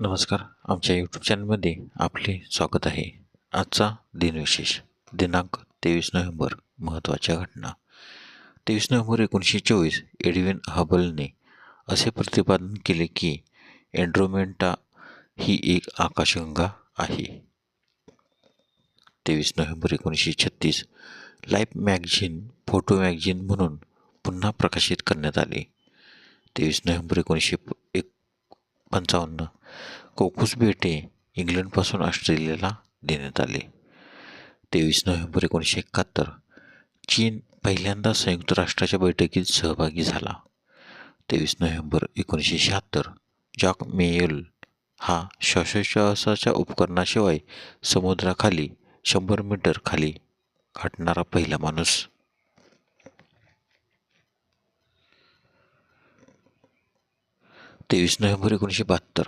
नमस्कार. आमच्या यूट्यूब चॅनलमध्ये आपले स्वागत आहे. आजचा दिनविशेष दिनांक तेवीस नोव्हेंबर महत्त्वाच्या घटना. तेवीस नोव्हेंबर एकोणीसशे चोवीस एडविन हबलने असे प्रतिपादन केले की एन्ड्रोमेंटा ही एक आकाशगंगा आहे. तेवीस नोव्हेंबर एकोणीसशे छत्तीस लाईफ मॅगझिन फोटो मॅगझिन म्हणून पुन्हा प्रकाशित करण्यात आले. तेवीस नोव्हेंबर एकोणीसशे एक पंचावन्न कोकुस बेटे इंग्लंडपासून ऑस्ट्रेलियाला देण्यात आले. तेवीस नोव्हेंबर एकोणीसशे एकाहत्तर चीन पहिल्यांदा संयुक्त राष्ट्राच्या बैठकीत सहभागी झाला. तेवीस नोव्हेंबर एकोणीसशे शहात्तर जॉक मेयल हा श्वासोच्छ्वासाच्या उपकरणाशिवाय समुद्राखाली शंभर मीटर खाली गाठणारा पहिला माणूस. तेवीस नोव्हेंबर एकोणीसशे बहात्तर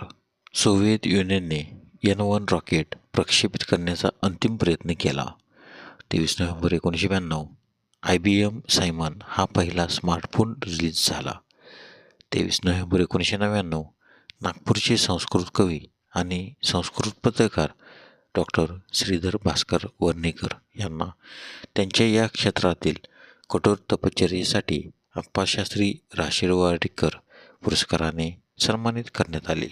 सोव्हिएत युनियनने एन वन रॉकेट प्रक्षेपित करण्याचा अंतिम प्रयत्न केला. तेवीस नोव्हेंबर एकोणीसशे ब्याण्णव आय बी एम सायमन हा पहिला स्मार्टफोन रिलीज झाला. तेवीस नोव्हेंबर एकोणीसशे नव्याण्णव नागपूरचे संस्कृत कवी आणि संस्कृत पत्रकार डॉक्टर श्रीधर भास्कर वर्णेकर यांना त्यांच्या या क्षेत्रातील कठोर तपश्चर्येसाठी अप्पाशास्त्री राशीरवाडीकर पुरस्काराने सन्मानित करण्यात आले.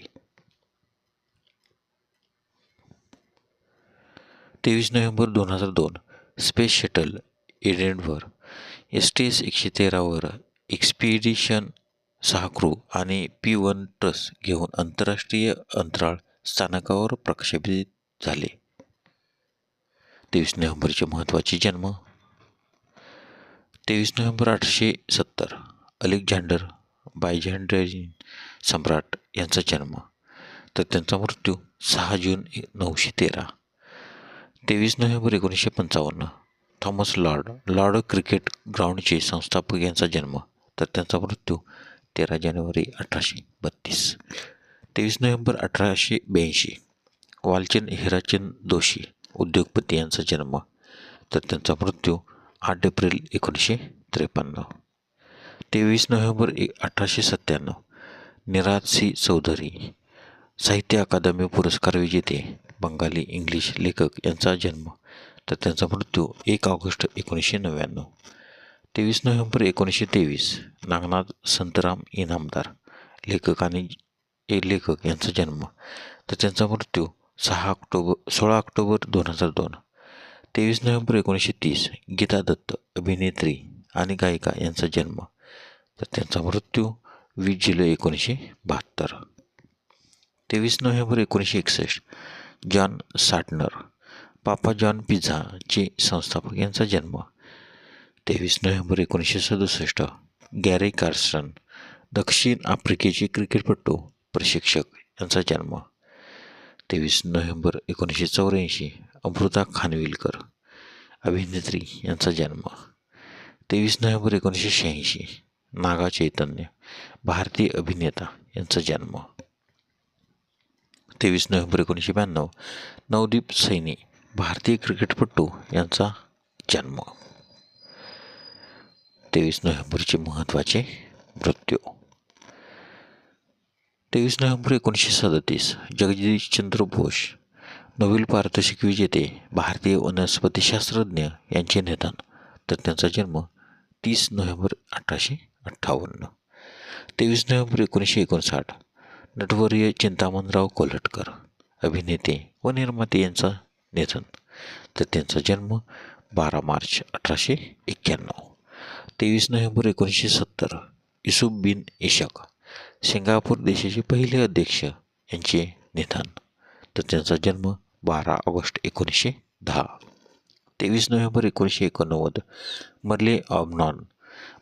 तेवीस नोव्हेंबर दोन हजार दोन स्पेस शटल एडेनवर एस टी एस एकशे तेरावर एक्सपिडिशन सहा क्रू आणि पी वन ट्रस घेऊन आंतरराष्ट्रीय अंतराळ स्थानकावर प्रक्षेपित झाले. तेवीस नोव्हेंबरचे महत्त्वाचे जन्म. तेवीस नोव्हेंबर अठराशे सत्तर अलेक्झांडर बायझँडरिन सम्राट यांचा जन्म. तर त्यांचा मृत्यू सहा जून नऊशे तेरा. तेवीस नोव्हेंबर एकोणीसशे पंचावन्न. थॉमस लॉर्ड लॉर्ड क्रिकेट ग्राउंडचे संस्थापक यांचा जन्म तर त्यांचा मृत्यू तेरा जानेवारी अठराशे बत्तीस. तेवीस नोव्हेंबर अठराशे ब्याऐंशी. वालचंद हिराचंद दोशी उद्योगपती यांचा जन्म तर त्यांचा मृत्यू आठ एप्रिल एकोणीसशे त्रेपन्न. तेवीस नोव्हेंबर ए अठराशे सत्त्याण्णव. Eras C. चौधरी साहित्य अकादमी पुरस्कार विजेते बंगाली इंग्लिश लेखक यांचा जन्म तर त्यांचा मृत्यू एक ऑगस्ट एकोणीसशे नव्याण्णव. तेवीस नोव्हेंबर एकोणीसशे तेवीस नागनाथ संतराम इनामदार लेखक आणि ए लेखक यांचा जन्म. तर त्यांचा मृत्यू सहा ऑक्टोबर सोळा ऑक्टोबर दोन हजार दोन. तेवीस नोव्हेंबर एकोणीसशे तीस गीता दत्त अभिनेत्री आणि गायिका यांचा जन्म. तर त्यांचा मृत्यू वीस जुलै एकोणीसशे बहात्तर. तेवीस नोव्हेंबर एकोणीसशे एकसष्ट जॉन साटनर पापा जॉन पिझ्झाचे संस्थापक यांचा जन्म तेवीस नोव्हेंबर एकोणीसशे सदुसष्ट गॅरी कार्सन दक्षिण आफ्रिकेचे क्रिकेटपटू प्रशिक्षक यांचा जन्म तेवीस नोव्हेंबर एकोणीसशे चौऱ्याऐंशी अमृता खानविलकर अभिनेत्री यांचा जन्म तेवीस नोव्हेंबर एकोणीसशे शहाऐंशी नागा चैतन्य भारतीय अभिनेता यांचा जन्म तेवीस नोव्हेंबर एकोणीसशे ब्याण्णव. नवदीप सैनी भारतीय क्रिकेटपटू यांचा जन्म. तेवीस नोव्हेंबरचे महत्त्वाचे मृत्यू. तेवीस नोव्हेंबर एकोणीसशे सदतीस जगदीशचंद्र बोस नोबेल पारितोषिक विजेते भारतीय वनस्पतीशास्त्रज्ञ यांचे निधन. तर त्यांचा जन्म तीस नोव्हेंबर अठराशे अठ्ठावन्न. तेवीस नोव्हेंबर एकोणीसशे एकोणसाठ नटवर्य चिंतामणराव कोलटकर अभिनेते व निर्माते यांचं निधन. तर त्यांचा जन्म बारा मार्च अठराशे एक्क्याण्णव. तेवीस नोव्हेंबर एकोणीसशे सत्तर युसुफ बिन इशक सिंगापूर देशाचे पहिले अध्यक्ष यांचे निधन. तर त्यांचा जन्म बारा ऑगस्ट एकोणीसशे दहा. तेवीस नोव्हेंबर एकोणीसशे एकोणनव्वद मर्ले ऑबनॉन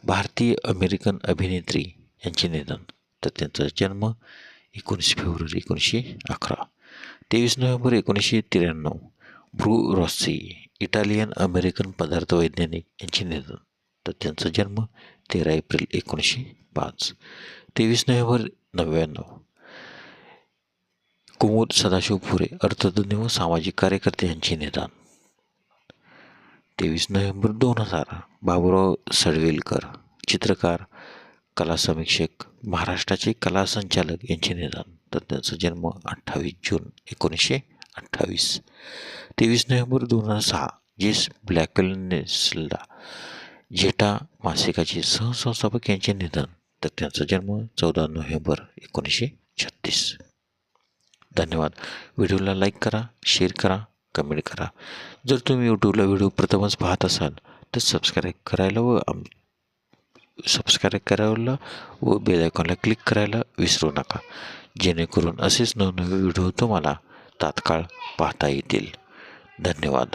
भारतीय अमेरिकन अभिनेत्री यांचे निधन. तर त्यांचा जन्म एकोणीस फेब्रुवारी एकोणीसशे अकरा. तेवीस नोव्हेंबर एकोणीसशे त्र्याण्णव. ब्रू रॉसी इटालियन अमेरिकन पदार्थ वैज्ञानिक यांचे निधन तर त्यांचा जन्म तेरा एप्रिल एकोणीसशे पाच. तेवीस नोव्हेंबर नव्याण्णव. कुमोद सदाशिव फुरे अर्थतज्ञ व सामाजिक कार्यकर्ते यांचे निधन तेवीस नोव्हेंबर दोन हजार बाबुराव सडवेलकर चित्रकार कला समीक्षक महाराष्ट्राचे कला संचालक यांचे निधन तर त्यांचा जन्म अठ्ठावीस जून एकोणीसशे अठ्ठावीस. तेवीस नोव्हेंबर दोन हजार सहा जेस ब्लॅकनेसला जेटा मासिकाचे सहसंस्थापक यांचे निधन तर त्यांचा जन्म चौदा नोव्हेंबर एकोणीसशे छत्तीस. धन्यवाद. व्हिडिओला लाईक करा शेअर करा कमेंट करा. जर तुम्ही यूट्यूबला व्हिडिओ प्रथमच पाहत असाल तर सबस्क्राईब करायला व आम सबस्क्राईब करायला व बेल आयकॉनला क्लिक करायला विसरू नका. जेणेकरून असेच नवनवे व्हिडिओ तुम्हाला तात्काळ पाहता येतील. धन्यवाद.